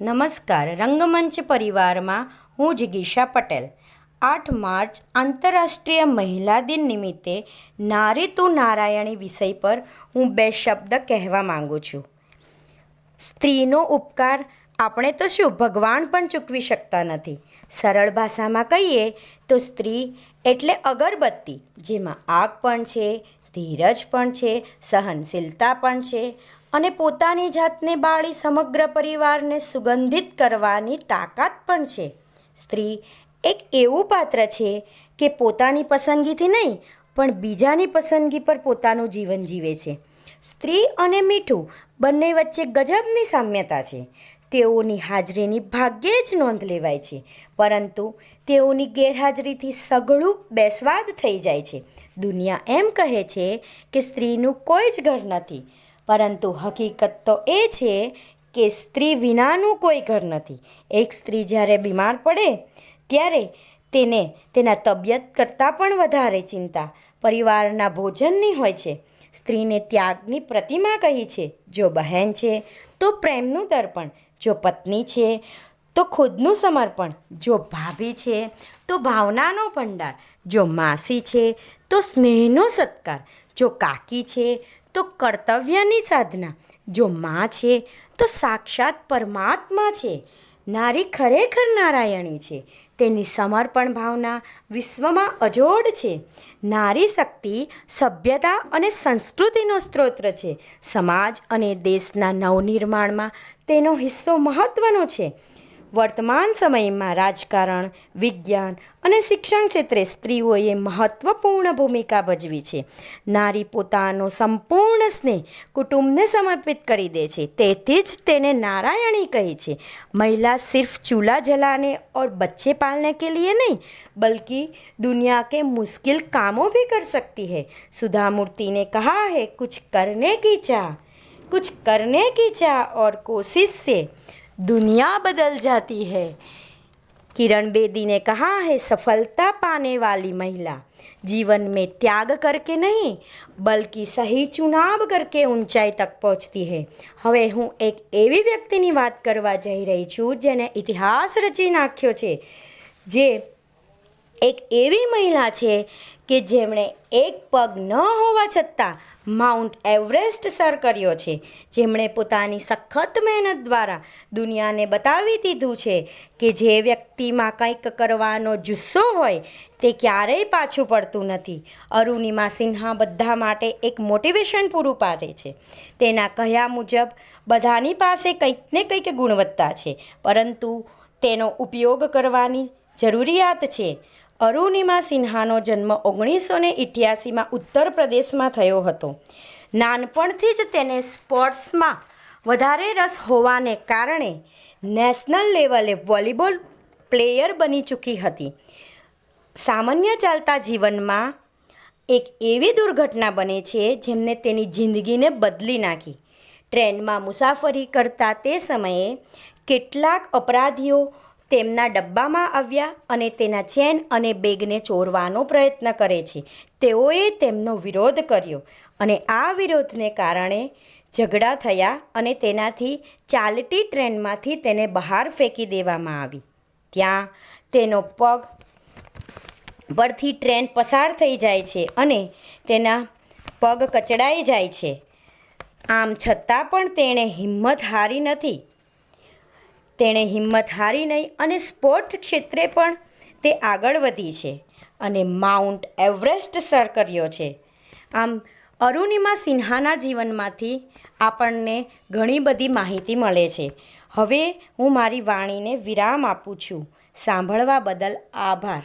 નમસ્કાર, રંગમંચ પરિવારમાં હું જિગીશા પટેલ. આઠ માર્ચ આંતરરાષ્ટ્રીય મહિલા દિન નિમિત્તે નારી તું નારાયણી વિષય પર હું બે શબ્દ કહેવા માંગુ છું. સ્ત્રીનો ઉપકાર આપણે તો શું ભગવાન પણ ચૂકવી શકતા નથી. સરળ ભાષામાં કહીએ તો સ્ત્રી એટલે અગરબત્તી, જેમાં આગ પણ છે, ધીરજ પણ છે, સહનશીલતા પણ છે અને પોતાની જાતને બાળી સમગ્ર પરિવારને સુગંધિત કરવાની તાકાત પણ છે. સ્ત્રી એક એવું પાત્ર છે કે પોતાની પસંદગીથી નહીં, પણ બીજાની પસંદગી પર પોતાનું જીવન જીવે છે. સ્ત્રી અને મીઠું બંને વચ્ચે ગજબની સામ્યતા છે. તેઓની હાજરીની ભાગ્યે જ નોંધ લેવાય છે. પરંતુ તેઓની ગેરહાજરીથી સઘળું બેસ્વાદ થઈ જાય છે. દુનિયા એમ કહે છે કે સ્ત્રીનું કોઈ જ ઘર નથી પરંતુ હકીકત તો એ છે કે સ્ત્રી વિનાનું કોઈ ઘર નથી. એક સ્ત્રી જ્યારે બીમાર પડે, ત્યારે તેને તેના તબિયત કરતાં પણ વધારે ચિંતા. પરિવારના ભોજનની હોય છે. સ્ત્રીને ત્યાગની પ્રતિમા કહી છે, જો બહેન છે, તો પ્રેમનું દર્પણ. જો પત્ની છે, તો ખુદનું સમર્પણ. જો ભાભી છે, તો ભાવનાનો ભંડાર. જો માસી છે, તો સ્નેહનો સત્કાર. જો કાકી છે તો કર્તવ્યની સાધના. જો માં છે, તો સાક્ષાત પરમાત્મા છે. નારી ખરેખર નારાયણી છે. તેની સમર્પણ ભાવના વિશ્વમાં અજોડ છે. નારી શક્તિ, સભ્યતા અને સંસ્કૃતિનો સ્ત્રોત છે. સમાજ અને દેશના નવનિર્માણમાં તેનો હિસ્સો મહત્ત્વનો છે. વર્તમાન સમયમાં રાજકારણ, વિજ્ઞાન અને શિક્ષણ ક્ષેત્રે સ્ત્રીઓએ મહત્ત્વપૂર્ણ ભૂમિકા ભજવી છે. નારી પોતાનો સંપૂર્ણ સ્નેહ કુટુંબને સમર્પિત કરી દે છે. તેથી જ તેને નારાયણી કહે છે. મહિલા સિર્ફ ચૂલા જલાને ઓર બચ્ચે પાલને કે લીએ નહીં બલ્कि દુનિયા કે મુશ્કિલ કામો भी કર सकती है સુધામૂર્તિને કહા ने कहा કરને કી ચા, કુછ કરને કી ચા ઓર કોશિશ और दुनिया बदल जाती है किरण बेदी ने कहा है सफलता पाने वाली महिला जीवन में त्याग करके नहीं बल्कि सही चुनाव करके ઊંચાઈ તક પહોંચતી है હવે હું એક એવી વ્યક્તિની વાત કરવા જઈ રહી છું જેને ઇતિહાસ રચી નાખ્યો છે જે એક એવી મહિલા છે કે જેમણે એક પગ ન હોવા છતાં માઉન્ટ એવરેસ્ટ સર કર્યો છે. જેમણે પોતાની સખત મહેનત દ્વારા દુનિયાને બતાવી દીધું છે કે જે વ્યક્તિમાં કંઈક કરવાનો જુસ્સો હોય તે ક્યારેય પાછું પડતું નથી. અરુણિમા સિન્હા બધા માટે એક મોટિવેશન પૂરું પાડે છે. તેના કહ્યા મુજબ બધાની પાસે કંઈક ને કંઈક ગુણવત્તા છે, પરંતુ તેનો ઉપયોગ કરવાની જરૂરિયાત છે. અરુણિમા સિન્હાનો જન્મ ઓગણીસો ને ઇઠ્યાસીમાં ઉત્તર પ્રદેશમાં થયો હતો. નાનપણથી જ તેને સ્પોર્ટ્સમાં વધારે રસ હોવાને કારણે નેશનલ લેવલે વોલીબોલ પ્લેયર બની ચૂકી હતી. સામાન્ય ચાલતા જીવનમાં એક એવી દુર્ઘટના બને છે, જેમને તેની જિંદગીને બદલી નાખી. ટ્રેનમાં મુસાફરી કરતા તે સમયે કેટલાક અપરાધીઓ તેમના ડબ્બામાં આવ્યા અને તેના ચેન અને બેગને ચોરવાનો પ્રયત્ન કરે છે. તેઓએ તેમનો વિરોધ કર્યો અને આ વિરોધને કારણે ઝઘડા થયા અને તેનાથી ચાલતી ટ્રેનમાંથી તેને બહાર ફેંકી દેવામાં આવી. ત્યાં તેનો પગ પરથી ટ્રેન પસાર થઈ જાય છે અને તેના પગ કચડાઈ જાય છે. આમ છતાં પણ તેણે હિંમત હારી નથી. તેણે હિંમત હારી નહીં અને સ્પોર્ટ ક્ષેત્રે પણ તે આગળ વધી છે અને માઉન્ટ એવરેસ્ટ સર કર્યો છે. આમ, અરુણિમા સિન્હાના જીવનમાંથી આપણને ઘણી બધી માહિતી મળે છે. હવે હું મારી વાણીને વિરામ આપું છું. સાંભળવા બદલ આભાર.